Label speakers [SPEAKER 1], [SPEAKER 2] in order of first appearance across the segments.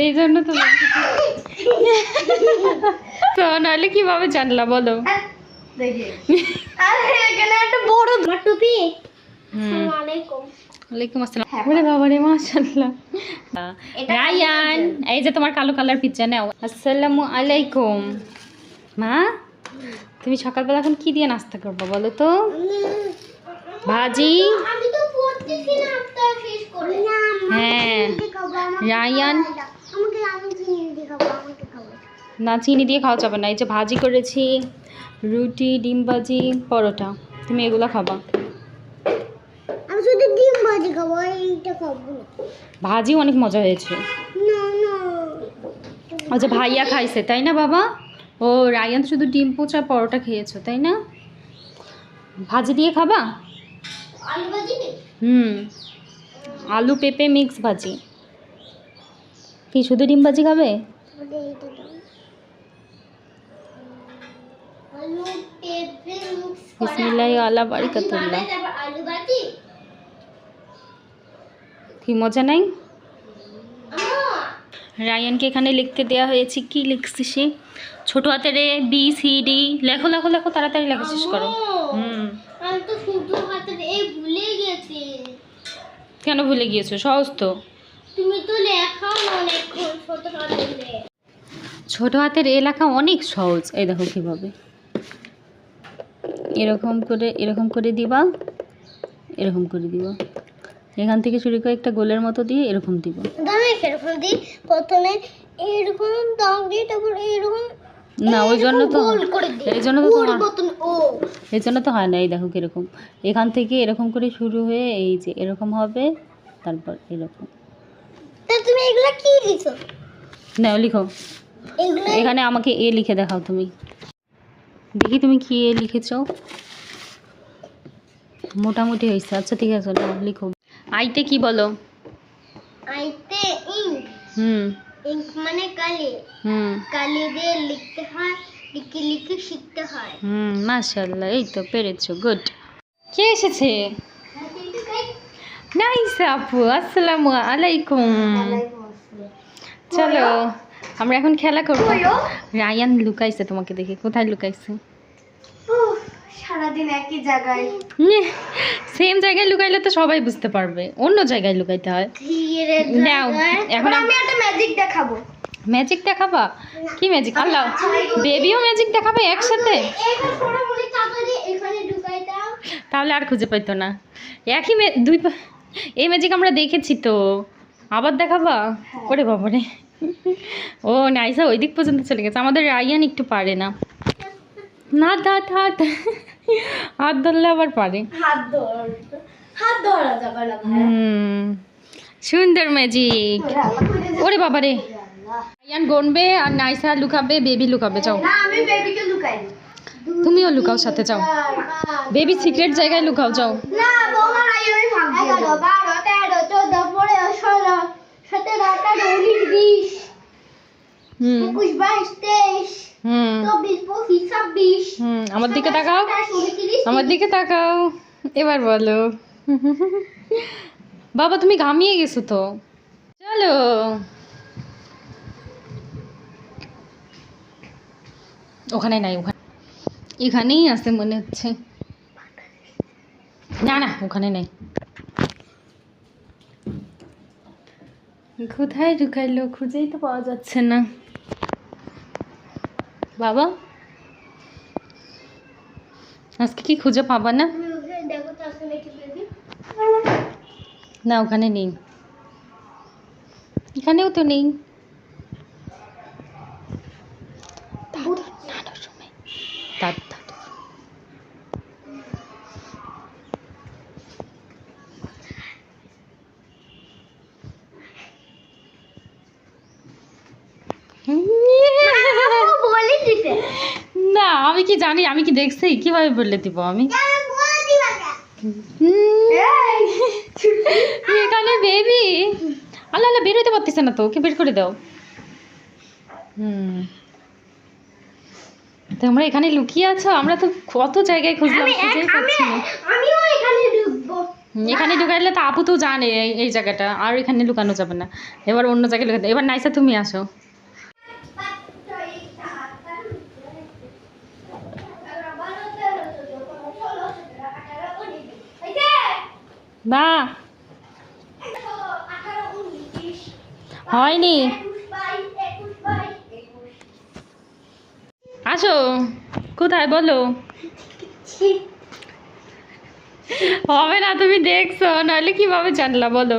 [SPEAKER 1] এই জন্য তো তো নাহলে কীভাবে জানলা বলো?
[SPEAKER 2] এটা
[SPEAKER 1] রায়ান এই যে তোমার কালো কালার পিজ্জা নাও। আসসালামু আলাইকুম। মা তুমি সকালবেলা এখন কি দিয়ে নাস্তা করব বলো তো? ভাজি? হ্যাঁ। রায়ান না চিনি দিয়ে খাওয়া যাবে না। এই যে ভাজি করেছি রুটি ডিম ভাজি পরোটা। তুমি এগুলো খাবা।
[SPEAKER 2] আমি শুধু ডিম ভাজি খাব এইটা খাব
[SPEAKER 1] ভাজি অনেক মজা হয়েছে।
[SPEAKER 2] না না।
[SPEAKER 1] আচ্ছা ভাইয়া খাইছে তাই না বাবা? ও রায়ান শুধু ডিম পোচা পরোটা খেয়েছো তাই না? ভাজি দিয়ে খাবা? হুম। আলু পেঁপে মিক্স ভাজি। কি শুধু ডিম ভাজি খাবে?
[SPEAKER 2] আলু
[SPEAKER 1] বারিকাতুল্লাহ। কি মজা নাই? রায়ানকে এখানে লিখতে দেওয়া হয়েছে কি লিখছি সে? ছোট হাতের বি সি ডি লেখো লেখো লেখো তাড়াতাড়ি লেখা শেষ করো। হুম। কেন ভুলে গিয়েছো? সহজ তো।
[SPEAKER 2] তুমি তো লেখাও অনেকক্ষণ ছোট হাতে
[SPEAKER 1] ছোট হাতের এ লেখা অনেক সহজ। এই দেখো কীভাবে। এরকম করে এরকম করে দিবা। এরকম করে দিবা। এখান থেকে শুরু করে একটা গোলের মতো দিয়ে এরকম দিব।
[SPEAKER 2] আমি দিই। প্রথমে এরকম দাম দিই তারপর এরকম
[SPEAKER 1] না ওই জন্য তো এই জন্য তো তোমার এই জন্য তো হয় না এই দেখো কীরকম। এখান থেকে এরকম করে শুরু হয়ে এই যে এরকম হবে তারপর এরকম।
[SPEAKER 2] তা তুমি এগুলা কি লিখছো
[SPEAKER 1] না লিখো।
[SPEAKER 2] এগুলো
[SPEAKER 1] এখানে আমাকে এ লিখে দেখাও তুমি। দেখি তুমি কি এ লিখেছো। মোটামুটি হয়েছে। আচ্ছা ঠিক আছে নাও লিখো। আইতে কি বলো?
[SPEAKER 2] আইতে ইঙ্ক
[SPEAKER 1] হুম।
[SPEAKER 2] ইঙ্ক মানে কালি।
[SPEAKER 1] হুম।
[SPEAKER 2] কালি দিয়ে লিখতে হয় লিখে লিখে শিখতে হয়।
[SPEAKER 1] হুম মাশাল্লাহ এই তো পেরেছ গুড। কে এসেছে? নাইস আপু আসসালামু আলাইকুম চলো আমরা এখন খেলা করব। রায়ান লুকাইছে তোমাকে দেখে। কোথায় লুকাইছে?
[SPEAKER 2] সারাদিন একই জায়গায়।
[SPEAKER 1] সেম জায়গায় লুকাইলে তো সবাই বুঝতে পারবে। অন্য জায়গায় লুকাইতে হয়। নাও, এখন আম-
[SPEAKER 2] আমি একটা ম্যাজিক দেখাবো।
[SPEAKER 1] ম্যাজিক দেখাবা? কি ম্যাজিক আল্লাহ বেবিও ম্যাজিক দেখাবে একসাথে? তাহলে আর খুঁজে পাইতো না। একই দুই এই ম্যাজিক আমরা দেখেছি তো। আবার দেখাবা? ওরে বাবারে। ও নাইসা ওই দিক পর্যন্ত চলে গেছে। আমাদের রায়ান একটু পারে না। না হাত হাত হাত ধরলে আবার পারে। হুম। সুন্দর ম্যাজিক ওরে বাবারে। রায়ান গনবে আর নাইসা লুকাবে বেবি লুকাবে যাও।
[SPEAKER 2] আমি বেবিকে লুকাই
[SPEAKER 1] তুমিও লুকাও সাথে যাও। বেবি সিক্রেট জায়গায় লুকাও যাও। আমার দিকে তাকাও। আমার দিকে তাকাও। এবার বলো। বাবা তুমি ঘামিয়ে গেছো তো? চলো। ওখানে নাই ওখানে এখানেই আছে মনে হচ্ছে। না না, ওখানে নেই। কোথায় ঢুকাইলো খুঁজেই তো পাওয়া যাচ্ছে না। বাবা? আজকে কি খুঁজে পাবা না? না, ওখানে নেই। এখানেও তো নেই নানুর রুমে দাদু দাদু
[SPEAKER 2] বলে দিছে
[SPEAKER 1] না আমি কি জানি আমি কি দেখছি? কীভাবে বললে দিব আমি? এখানে বেবি? আল্লাহ আল্লাহ বের হইতে পারতেছে না তো ওকে বের করে দাও। হুম। তোমরা এখানে লুকিয়ে আছো? আমরা তো কত জায়গায় খুঁজলাম খুঁজেই পাচ্ছি না।
[SPEAKER 2] এখানে
[SPEAKER 1] ঢুকাইলে তো আপু তো জানে এই এই জায়গাটা আর এখানে লুকানো যাবে না। এবার অন্য জায়গায় লুকাতে এবার নাইসা তুমি আসো। না। হয়নি। আসো। কোথায় বলো? হবে না তুমি দেখছ নাহলে কীভাবে জানলা বলো?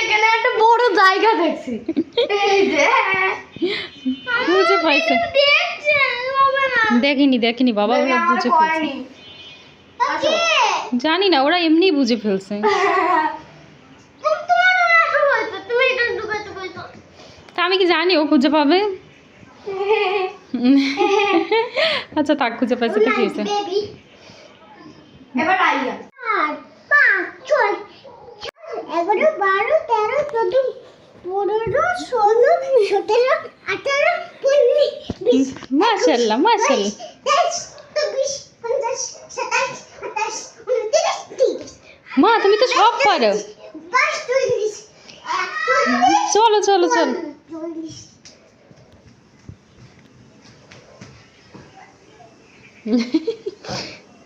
[SPEAKER 2] এখানে একটা বড় জায়গা দেখছি।
[SPEAKER 1] বুঝে পাইছে। দেখিনি দেখিনি বাবা বুঝে
[SPEAKER 2] আসো।
[SPEAKER 1] জানি না ওরা এমনি বুঝে ফেলছে। তা আমি কি জানি ও খুঁজে পাবে? আচ্ছা থাক খুঁজে পাইছে তো
[SPEAKER 2] ছয় এগারো বারো তেরো চোদ্দ পনেরো ষোলো সতেরো আঠারো উনিশ বিশ
[SPEAKER 1] মা, তুমি তো সব পারো। চলো চলো চলো।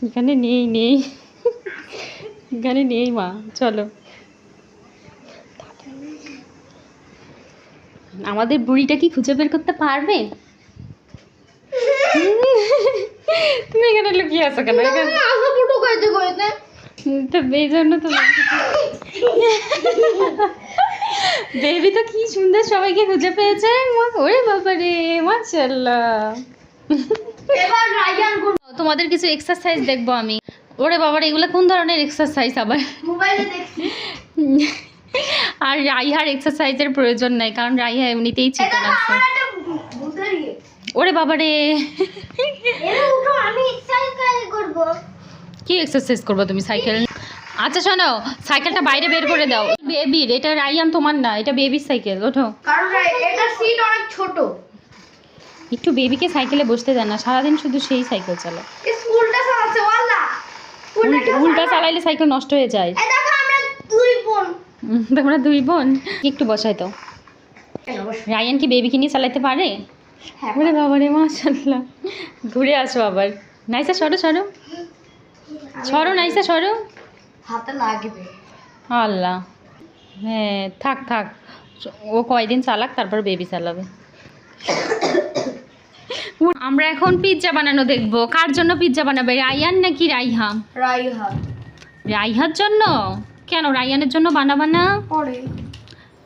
[SPEAKER 1] এখানে নেই নেই। এখানে নেই, মা। চলো। আমাদের বুড়িটা কি খুঁজে বের করতে পারবে? তুমি এখানে লুকিয়ে আছো কেন? এখানে
[SPEAKER 2] আসো ফুটো কইতে কইতে।
[SPEAKER 1] তো এই জন্য তো বেবি তো কি সুন্দর সবাইকে খুঁজে পেয়েছে। ওরে বাবা রে মাশাল্লাহ
[SPEAKER 2] এবার রায়ান
[SPEAKER 1] তোমাদের কিছু এক্সারসাইজ দেখব আমি। ওরে বাবার এগুলো কোন ধরনের এক্সারসাইজ আবার?
[SPEAKER 2] মোবাইলে দেখছি।
[SPEAKER 1] আর রাইহার এক্সারসাইজের প্রয়োজন নাই কারণ রাইহা এমনিতেই চিকেন আছে।
[SPEAKER 2] ইয়ে।
[SPEAKER 1] ওরে বাবারে। কি এক্সারসাইজ করব তুমি সাইকেল আচ্ছা শোনো সাইকেলটা বাইরে বের করে দাও। বেবির এটা রাইয়ান তোমার না এটা বেবির সাইকেল ওঠো।
[SPEAKER 2] কারণ এটা সিট অনেক ছোট।
[SPEAKER 1] একটু বেবিকে সাইকেলে বসতে দেন না সারাদিন শুধু সেই সাইকেল চালায়।
[SPEAKER 2] স্কুলটা চালাচ্ছে ওয়াল্লা
[SPEAKER 1] উল্টা চালাইলে সাইকেল নষ্ট হয়ে যায়।
[SPEAKER 2] এই দেখো আমরা দুই বোন।
[SPEAKER 1] তোমরা দুই বোন? একটু বসাই তো। রায়ান কি বেবিকে নিয়ে চালাইতে পারে?
[SPEAKER 2] হ্যাঁ
[SPEAKER 1] ওরে বাবা। রে মাশাল্লাহ ঘুরে আসো আবার। নাইসা সরো সরো। সরো নাইসা সরো।
[SPEAKER 2] হাতে লাগবে।
[SPEAKER 1] আল্লাহ। হ্যাঁ থাক থাক। ও কয়দিন চালাক তারপর বেবি চালাবে। আমরা এখন পিৎজা বানানো দেখব। কার জন্য পিৎজা বানাবে রায়ান নাকি রাইহা
[SPEAKER 2] রাইহা।
[SPEAKER 1] রাইহার জন্য? কেন রায়ানের জন্য বানাবা না?
[SPEAKER 2] পরে।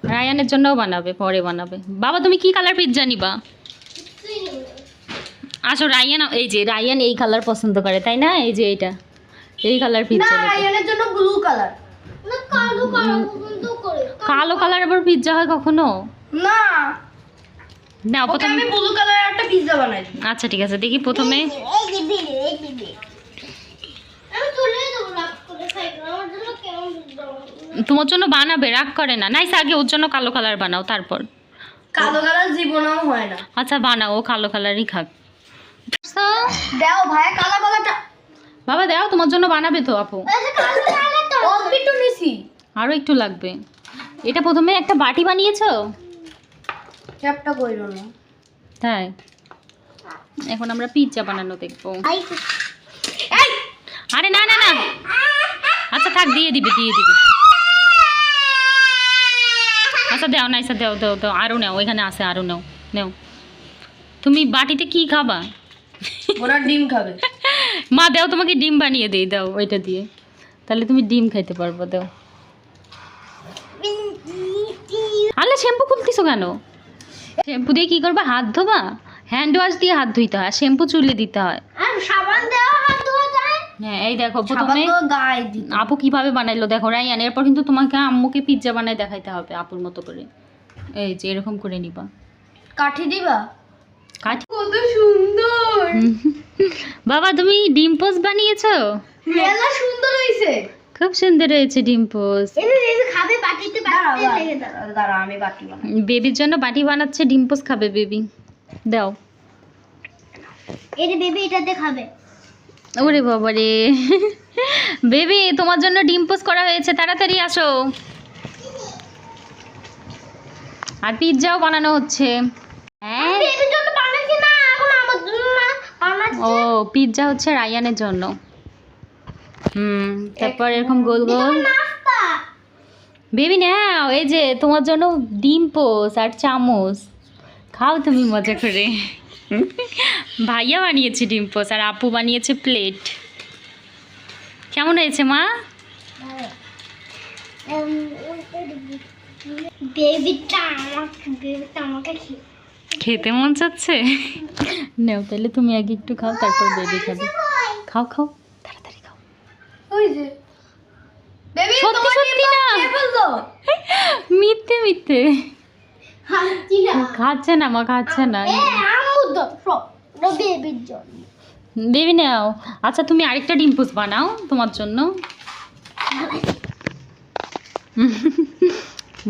[SPEAKER 1] রায়ানের জন্যও বানাবে পরে বানাবে। বাবা তুমি কি কালার পিৎজা নিবা? আসো রায়ান এই যে রায়ান এই কালার পছন্দ করে তাই না? এই যে এইটা এই কালার
[SPEAKER 2] না
[SPEAKER 1] পিৎজা
[SPEAKER 2] রায়ানের জন্য ব্লু কালার না কালো কালার পছন্দ করে।
[SPEAKER 1] কালো কালার আবার পিৎজা হয় কখনো?
[SPEAKER 2] না।
[SPEAKER 1] না
[SPEAKER 2] ওকে
[SPEAKER 1] প্রথমে
[SPEAKER 2] আমি ব্লু কালারের একটা পিজ্জা বানাই।
[SPEAKER 1] আচ্ছা ঠিক আছে দেখি প্রথমে।
[SPEAKER 2] এই দিবি এই দিবি আমি তুলে দেবো রাখ করে সাইকেল আমার জন্য কেমন
[SPEAKER 1] তোমার জন্য বানাবে রাগ করে না। নাইস আগে ওর জন্য কালো কালার বানাও তারপর।
[SPEAKER 2] কালো কালার জীবনেও হয় না।
[SPEAKER 1] আচ্ছা বানাও ও কালো কালারই খাক।
[SPEAKER 2] দাও ভাই কালো কালারটা
[SPEAKER 1] বাবা দাও তোমার জন্য বানাবে তো আপু।
[SPEAKER 2] অল্প একটু নিছি।
[SPEAKER 1] আরও একটু লাগবে। এটা প্রথমে একটা বাটি বানিয়েছো?
[SPEAKER 2] চ্যাপটা কইরো না।
[SPEAKER 1] তাই। এখন আমরা পিৎজা বানানো দেখব। আরে না না না। আচ্ছা থাক দিয়ে দিবে দিয়ে দিবে। আচ্ছা দাও না আচ্ছা দাও দাও দাও আরও নাও ওইখানে আছে আরও নাও নাও। তুমি বাটিতে কি খাবা?
[SPEAKER 2] ওরা ডিম খাবে।
[SPEAKER 1] মা দাও তোমাকে ডিম বানিয়ে দেই দাও ওইটা দিয়ে। তাহলে তুমি ডিম খাইতে পারব দাও। আলে শ্যাম্পু খুলতেছো কেন? শ্যাম্পু দিয়ে কি করবে? হাত ধোবা? হ্যান্ড ওয়াশ দিয়ে হাত ধুইতে হয় শ্যাম্পু চুলে দিতে হয়।
[SPEAKER 2] আর সাবান দেওয়া হাত ধোয়া যায়?
[SPEAKER 1] হ্যাঁ এই দেখো প্রথমে
[SPEAKER 2] তো গায়ে দিতে
[SPEAKER 1] আপু কীভাবে বানাইলো দেখো রাইয়ান এরপর কিন্তু তোমাকে আম্মুকে পিৎজা বানাই দেখাইতে হবে আপুর মতো করে। এই যে এরকম করে নিবা।
[SPEAKER 2] কাঠি দিবা?
[SPEAKER 1] কাঠি
[SPEAKER 2] কত সুন্দর!
[SPEAKER 1] বাবা তুমি ডিম পোস্ট বানিয়েছো?
[SPEAKER 2] মেলা সুন্দর হইছে।
[SPEAKER 1] খুব সুন্দর হয়েছে ডিম পোস্ট।
[SPEAKER 2] খাবে বাটিতে দাঁড়া আমি বাটি বানাই।
[SPEAKER 1] বেবির জন্য বাটি বানাচ্ছে ডিম পোস্ট খাবে বেবি। দাও।
[SPEAKER 2] এই বেবি এটাতে খাবে।
[SPEAKER 1] ওরে বাবা রে বেবি তোমার জন্য ডিম পোস্ট করা হয়েছে তাড়াতাড়ি আসো। আর পিৎজাও বানানো হচ্ছে। হ্যাঁ ও পিৎজা হচ্ছে রায়ানের জন্য। হুম তারপর এরকম গোল গোল। বেবি নাও এই যে তোমার জন্য ডিম পোস আর চামচ। খাও তুমি মজা করে। ভাইয়া বানিয়েছে ডিম পোস আর আপু বানিয়েছে প্লেট কেমন হয়েছে মা?
[SPEAKER 2] বেবিটা আমাকে বেবিটা আমাকে
[SPEAKER 1] খেতে মন চাচ্ছে? নেও তাহলে তুমি আগে একটু খাও তারপর বেবি খাবে। খাও খাও তাড়াতাড়ি খাও।
[SPEAKER 2] ওই যে বেবি
[SPEAKER 1] সত্যি সত্যি না। মিথ্যে মিথ্যে। খাচ্ছে না। মা খাচ্ছে না বেবি নাও। আচ্ছা তুমি আরেকটা ডিম পোস বানাও তোমার জন্য।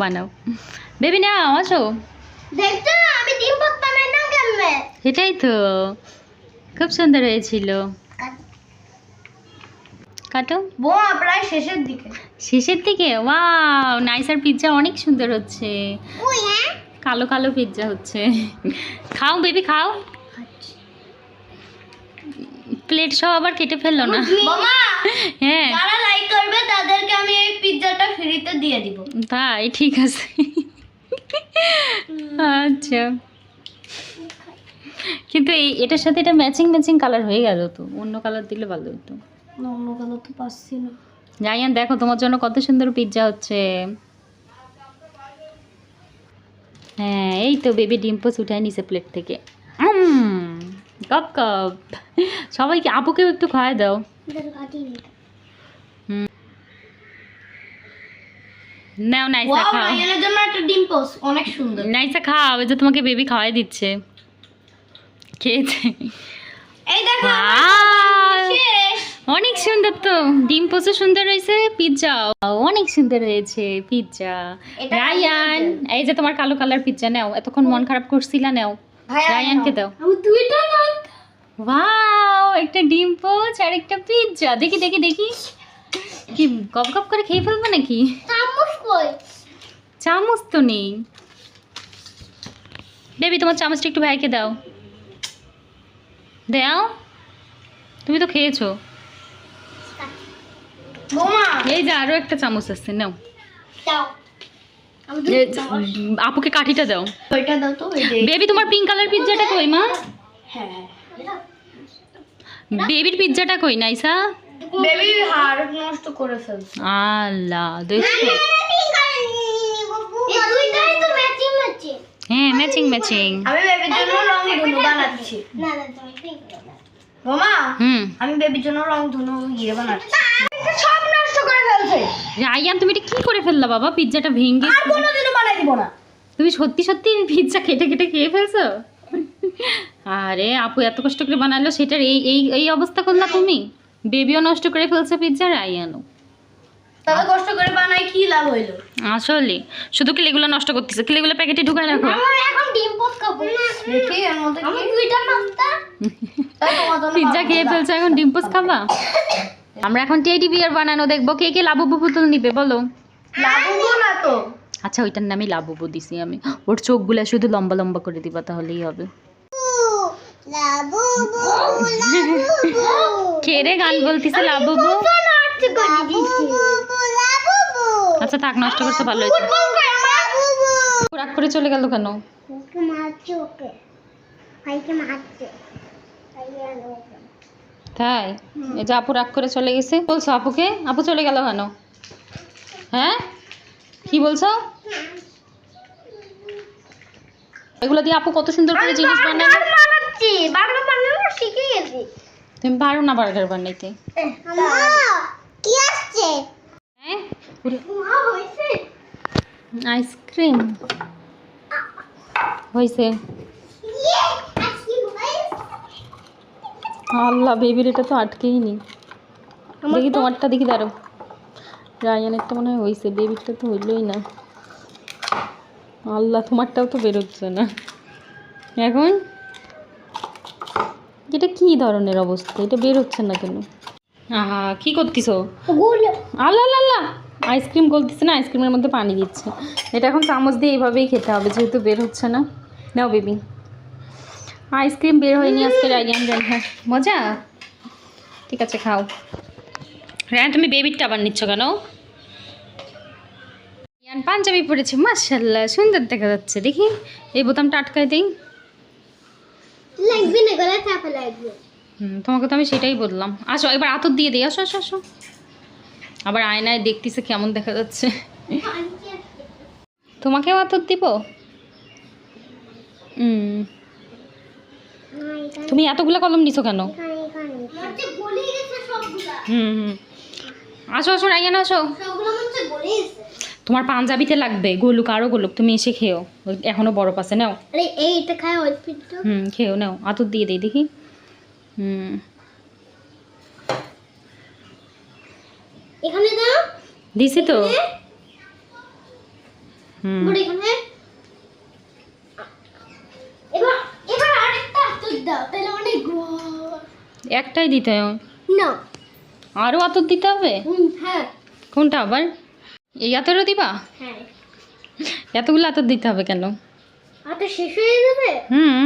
[SPEAKER 1] বানাও। বেবি নাও আসো।
[SPEAKER 2] দেখছ? ডিম কেমনে
[SPEAKER 1] সেটাই তো। খুব সুন্দর হয়েছিল। কাটো।
[SPEAKER 2] বোমা প্রায় শেষের দিকে?
[SPEAKER 1] শেষের দিকে ওয়াও নাইসার পিৎজা অনেক সুন্দর হচ্ছে। কালো কালো পিৎজা হচ্ছে। খাও বেবি খাও। প্লেট সব আবার কেটে ফেলল না। হ্যাঁ।
[SPEAKER 2] যারা লাইক করবে তাদেরকে আমি এই পিৎজাটা ফ্রিতে দিয়ে দিব।
[SPEAKER 1] তাই ঠিক আছে। আচ্ছা। কিন্তু এই এটার সাথে এটা ম্যাচিং ম্যাচিং কালার হয়ে গেল তো। অন্য কালার দিলে ভালো হতো।
[SPEAKER 2] অন্য কালার তো পাচ্ছি না।
[SPEAKER 1] জাইয়ান দেখো তোমার জন্য কত সুন্দর পিৎজা হচ্ছে। হ্যাঁ এই তো বেবি ডিম্পোস উঠায় নিছে প্লেট থেকে। কপ কপ সবাইকে আপুকেও একটু খাওয়াই দাও। নাও নাইসা খাও।
[SPEAKER 2] রায়ানের জন্য একটা ডিম অনেক সুন্দর।
[SPEAKER 1] নাইসা খাও এই যে তোমাকে বেবি খাওয়াই দিচ্ছে। খেয়েছে।
[SPEAKER 2] এই দেখো
[SPEAKER 1] অনেক সুন্দর তো। ডিম পোসও সুন্দর হয়েছে পিৎজা অনেক সুন্দর হয়েছে পিৎজা। রায়ান এই যে তোমার কালো কালার পিৎজা নাও। এতক্ষণ মন খারাপ করছিলা নাও। রায়ানকে দাও। ওয়াও একটা ডিম পোচ আর একটা পিৎজা। দেখি দেখি দেখি। কি গপ গপ করে খেয়ে ফেলব নাকি?
[SPEAKER 2] চামচ
[SPEAKER 1] তো নেই। বেবি তোমার চামচটা একটু ভাইকে দাও। দাও। তুমি তো খেয়েছো। এই যে আরও একটা চামচ আছে নাও। আপুকে কাঠিটা দাও। বেবি তোমার পিঙ্ক কালার পিৎজাটা কই মা?
[SPEAKER 2] হ্যাঁ
[SPEAKER 1] বেবির পিৎজাটা কই নাইসা?
[SPEAKER 2] বেবি হাড় নষ্ট করে ফেলছে।
[SPEAKER 1] আল্লাহ দেখছ?
[SPEAKER 2] এই দুইটাই তো ম্যাচিং ম্যাচিং
[SPEAKER 1] হ্যাঁ ম্যাচিং ম্যাচিং
[SPEAKER 2] আমি বেবির জন্য রং ধনু বানাচ্ছি। না না তুমি
[SPEAKER 1] হুম।
[SPEAKER 2] আমি বেবির জন্য রং ধনু ইয়ে বানাচ্ছি। সব নষ্ট করে ফেলছে।
[SPEAKER 1] রায়ান তুমি এটা কি করে ফেললা বাবা? পিৎজাটা ভেঙে
[SPEAKER 2] আর কোনোদিনও বানাই দিব না।
[SPEAKER 1] তুমি সত্যি সত্যি পিৎজা কেটে কেটে খেয়ে ফেলছো? আরে আপু এত কষ্ট করে বানালো সেটার এই এই এই অবস্থা করলা তুমি? বেবিও নষ্ট করে ফেলছে পিৎজা রায়ানও
[SPEAKER 2] তবে কষ্ট করে বানাই কি লাভ হইল?
[SPEAKER 1] আসলে শুধু ক্লেগুলো নষ্ট করতেছে ক্লেগুলো প্যাকেটে ঢুকায় রাখো।
[SPEAKER 2] আমার এখন ডিম পোস্ট খাব। দেখি এর মধ্যে আমি দুইটা নাস্তা
[SPEAKER 1] পিৎজা খেয়ে ফেলছো এখন ডিম্পোস খাবা? আমরা এখন টেডি বিয়ার বানানো দেখব। কে কে লাবুবু পুতুল নিবে বলো?
[SPEAKER 2] লাভ হব না তো।
[SPEAKER 1] আচ্ছা ওইটার নামই লাবুবু দিছি আমি। ওর চোখগুলা শুধু লম্বা লম্বা করে দিবা তাহলেই হবে। রে গান বলতিছে লাবুবু? আচ্ছা থাক নষ্ট করছে ভালো হয়েছে। রাগ করে চলে গেল কেন? তাই এই যে আপু রাগ করে চলে গেছে। বলছো আপুকে? আপু চলে গেল কেন? হ্যাঁ? কি বলছো? এগুলো দিয়ে আপু কত সুন্দর করে জিনিস বানায়
[SPEAKER 2] শিখে গেছি।
[SPEAKER 1] তুমি পারো না বার্গার বানাইতে।
[SPEAKER 2] কি আসছে?
[SPEAKER 1] হ্যাঁ? আইসক্রিম। হয়েছে আল্লাহ বেবির এটা তো আটকেই নি দেখি তোমারটা দেখি দাঁড়ো রায়ানেরটা মনে হয় হয়েছে বেবিরটা তো হইলই না। আল্লাহ তোমারটাও তো বেরোচ্ছে না। এখন? এটা কি ধরনের অবস্থা? এটা বের হচ্ছে না কেন? আহা কি করতিছো?
[SPEAKER 2] গুলো।
[SPEAKER 1] আল্লাহ আল্লাহ আইসক্রিম গলতিছে না আইসক্রিমের মধ্যে পানি দিচ্ছে। এটা এখন চামচ দিয়ে এইভাবেই খেতে হবে যেহেতু বের হচ্ছে না। নাও বেবি। আইসক্রিম বের হয়নি আজকে রাইয়ান হ্যাঁ মজা? ঠিক আছে খাও। রায়ান তুমি বেবিরটা আবার নিচ্ছ কেন? রায়ান পাঞ্জাবি পরেছে মার্শাল্লাহ সুন্দর দেখা যাচ্ছে। দেখি এই বোতামটা আটকায় দিই।
[SPEAKER 2] লাগবে না গলা চাপা লাগবে।
[SPEAKER 1] হুম তোমাকে তো আমি সেটাই বললাম। আসো এবার আতর দিয়ে দিই। আসো আসো আসো। আবার আয়নায় দেখতেছে কেমন দেখা যাচ্ছে। তোমাকেও আতর দিব? হুম। তুমি এতগুলো কলম নিছো কেন? হুম হুম। আসো আসো রাইয়ান আসো। তোমার পাঞ্জাবিতে লাগবে গোলুক আরও গোলুক তুমি এসে খেও এখনও বরফ আছে নাও।
[SPEAKER 2] এইটা খায়
[SPEAKER 1] হুম খেও নাও। আতর দিয়ে দিই দেখি। হুম।
[SPEAKER 2] এখানে দাও।
[SPEAKER 1] দিছি তো। হুম।
[SPEAKER 2] এখানে। এবার এবার আরেকটা তুই দাও তাহলে অনেক
[SPEAKER 1] একটাই দিতে হয়।
[SPEAKER 2] না।
[SPEAKER 1] আরও আতর দিতে হবে?
[SPEAKER 2] হ্যাঁ।
[SPEAKER 1] কোনটা আবার? এই আতরও দিবা?
[SPEAKER 2] হ্যাঁ।
[SPEAKER 1] এতগুলো আতর দিতে হবে কেন?
[SPEAKER 2] আর শেষ হয়ে যাবে?
[SPEAKER 1] হুম।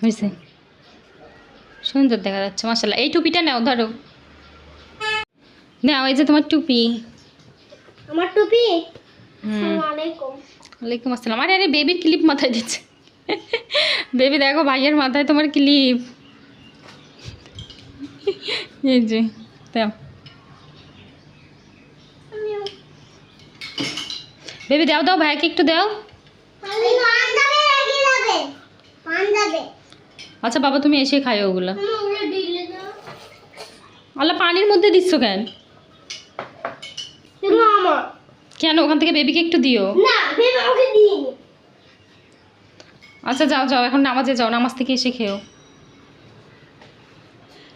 [SPEAKER 1] হয়েছে সুন্দর দেখা যাচ্ছে মাসাল্লাহ এই টুপিটা নাও ধরো। নাও এই যে তোমার টুপি।
[SPEAKER 2] আমার টুপি? আসসালামু আলাইকুম
[SPEAKER 1] ওয়ালাইকুম আসসালাম। আরে আরে বেবির ক্লিপ মাথায় দিচ্ছে। বেবি দেখো ভাইয়ের মাথায় তোমার ক্লিপ। এই যে দাও। বেবি দাও দাও ভাইকে একটু দাও। আচ্ছা বাবা তুমি এসে খাই ওগুলো। আল্লাহ পানির মধ্যে দিচ্ছ কেন? কেন? ওখান থেকে বেবিকে একটু দিও। আচ্ছা যাও যাও এখন নামাজে যাও নামাজ থেকে এসে খেও।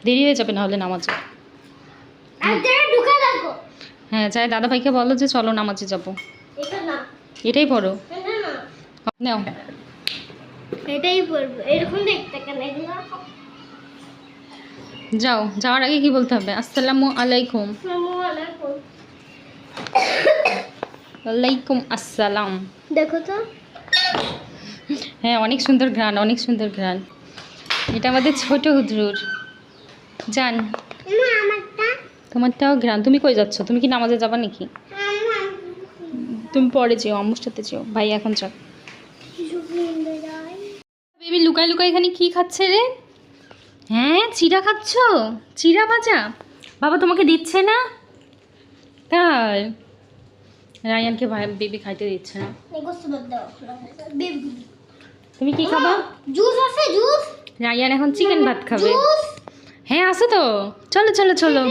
[SPEAKER 1] দেরি হয়ে যাবে নাহলে নামাজে। হ্যাঁ যাই দাদা ভাইকে বলো যে চলো নামাজে যাব। এটাই পড়ো। নাও।
[SPEAKER 2] এটাই পড়ব। এরকম দেখতে কেন? এগুলো
[SPEAKER 1] যাও যাওয়ার আগে কি বলতে হবে? আসসালামু আলাইকুম।
[SPEAKER 2] আলাইকুম।
[SPEAKER 1] আসসালাম।
[SPEAKER 2] দেখো তো।
[SPEAKER 1] হ্যাঁ অনেক সুন্দর ঘ্রাণ অনেক সুন্দর ঘ্রাণ। এটা আমাদের ছোট
[SPEAKER 2] মা আমারটা
[SPEAKER 1] তোমারটাও ঘ্রাণ। তুমি কই যাচ্ছ? তুমি কি নামাজে যাবা নাকি? তুমি পরে যেও আম্মুর সাথে যেও। ভাই এখন চল বেবি লুকাই লুকাই এখানে কি খাচ্ছে রে? হ্যাঁ চিড়া খাচ্ছ? চিড়া ভাজা? বাবা তোমাকে দিচ্ছে না? তাই। রায়ানকে ভাই বেবি খাইতে দিচ্ছে না। তুমি কি খাবা?
[SPEAKER 2] জুস আছে জুস।
[SPEAKER 1] রায়ান এখন চিকেন ভাত খাবে। হ্যাঁ আছে তো। চলো চলো চলো।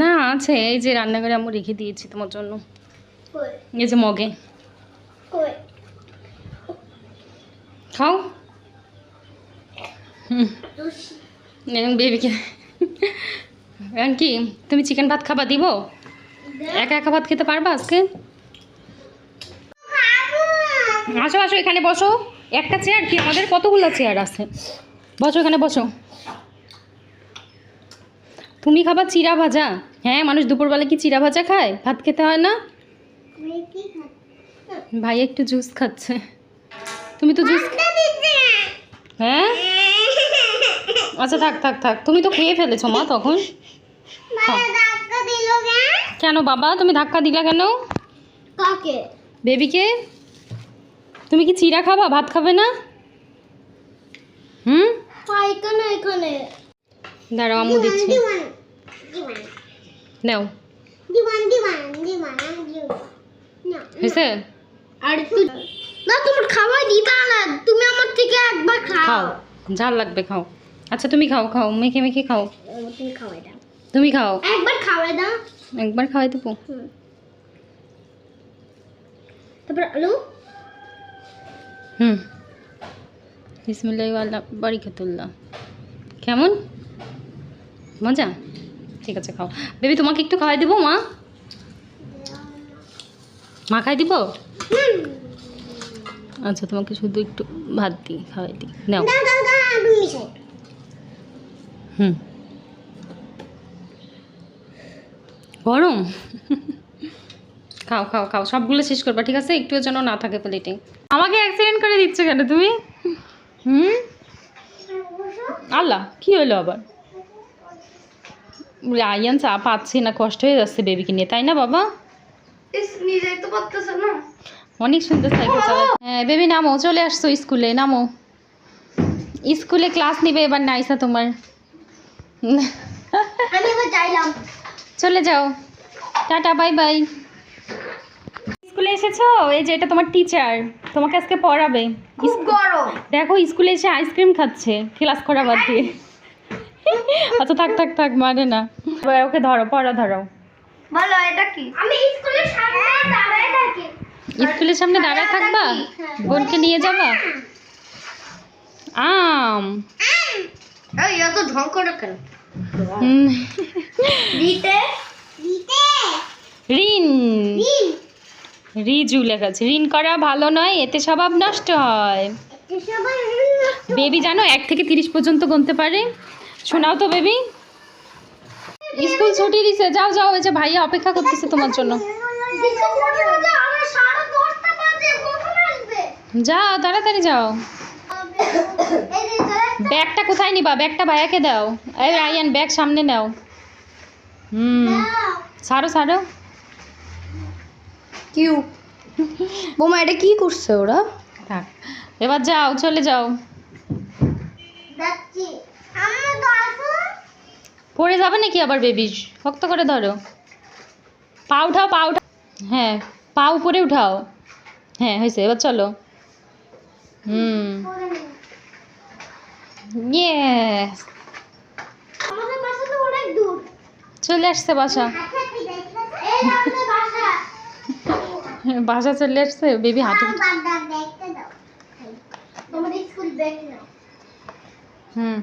[SPEAKER 1] না আছে। এই যে রান্নাঘরে আমি রেখে দিয়েছি তোমার জন্য। এই যে মগে। খাও। হুম। বেবিকে এখন কি তুমি চিকেন ভাত খাবা দিব? একা একা ভাত খেতে পারবা আজকে? আসো আসো এখানে বসো। একটা চেয়ার কি আমাদের কতগুলো চেয়ার আছে? বসো এখানে বসো। তুমি খাবা চিরা ভাজা। হ্যাঁ মানুষ দুপুরবেলা কি চিরা ভাজা খায়? ভাত খেতে হয় না? ভাই একটু জুস খাচ্ছে। তুমি তো জুস হ্যাঁ? আচ্ছা থাক থাক থাক। তুমি তো খেয়ে ফেলেছো মা তখন। কেন? বাবা? তুমি ধাক্কা দিলা কেন? বেবিকে? তুমি কি চিরা খাবা? ভাত খাবে না? হুম? দাঁড়াও আম্মু দিচ্ছি। নাও। হয়েছে?
[SPEAKER 2] আর না তোমার খাবার দিবা না তুমি আমার থেকে একবার
[SPEAKER 1] খাও। ঝাল লাগবে খাও। আচ্ছা তুমি খাও খাও মেখে মেখে খাও।
[SPEAKER 2] তুমি খাওয়াই দাও।
[SPEAKER 1] তুমি খাও।
[SPEAKER 2] একবার খাওয়াই দাও।
[SPEAKER 1] একবার খাওয়াই দেবো।
[SPEAKER 2] তারপর আলু?
[SPEAKER 1] হুম। বিসমিল্লাহ খেতুল্লাহ কেমন? মজা? ঠিক আছে খাও। বেবি তোমাকে একটু খাওয়াই দেবো মা? মা খাই দিব? আচ্ছা তোমাকে শুধু একটু ভাত দিই খাওয়াই দিই। নাও। হুম। গরম? খাও খাও খাও সবগুলো শেষ করবা ঠিক আছে? একটুও যেন না থাকে প্লেটে আমাকে অ্যাক্সিডেন্ট করে দিচ্ছ কেন তুমি? হুম? আল্লাহ কি হলো আবার? রায়ান চা পাচ্ছে না কষ্ট হয়ে যাচ্ছে বেবিকে নিয়ে তাই না বাবা
[SPEAKER 2] নিজেই তো পারতেছে না
[SPEAKER 1] অনেক সুন্দর সাইকেল চালায়। হ্যাঁ বেবি নামো চলে আসছো স্কুলে নামো। স্কুলে ক্লাস নিবে এবার নাইসা তোমার। চলে যাও। Tata bye bye. স্কুলে এসেছ? এই যে এটা তোমার টিচার তোমাকে আজকে পড়াবে। দেখো স্কুলে এসে আইসক্রিম খাচ্ছে ক্লাস করা বাদ দিয়ে। আচ্ছা থাক থাক থাক মানে না। এবার ওকে ধরো পড়া ধরো।
[SPEAKER 2] বলো এটা কি? আমি স্কুলের সামনে দাঁড়ায় থাকি।
[SPEAKER 1] স্কুলের সামনে দাঁড়ায় থাকবা? বোনকে নিয়ে যাবা? আম।
[SPEAKER 2] এই এত ঢং করে কেন? দিতে দিতে
[SPEAKER 1] ঋণ রিজু লেখা আছে ঋণ করা ভালো নয় এতে স্বভাব নষ্ট হয়। বেবি জানো এক থেকে তিরিশ পর্যন্ত গুনতে পারে। শোনাও তো বেবি। স্কুল ছুটি দিছে যাও যাও ওই যে ভাইয়া অপেক্ষা করতেছে তোমার জন্য। যাও তাড়াতাড়ি যাও। ব্যাগটা কোথায় নিবা? ব্যাগটা ভাইয়াকে দাও। এই রায়ান ব্যাগ সামনে নাও। হুম। সারো সারো
[SPEAKER 2] কিউ। বোমা এটা কি করছে ওরা?
[SPEAKER 1] থাক। এবার যাও চলে যাও। পড়ে যাবে নাকি আবার বেবি শক্ত করে ধরো। পা উঠাও পা উঠাও। হ্যাঁ পা উপরে উঠাও। হ্যাঁ হয়েছে এবার চলো। হুম। ইয়েস
[SPEAKER 2] দূর।
[SPEAKER 1] চলে আসছে বাসা।
[SPEAKER 2] বাসা
[SPEAKER 1] চলে আসছে বেবি হাঁটে হুম।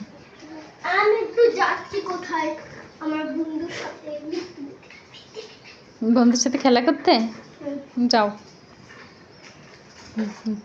[SPEAKER 2] আমি একটু যাচ্ছি কোথায়? আমার বন্ধুর সাথে
[SPEAKER 1] বন্ধুর সাথে খেলা করতে? যাও। হুম, হুম।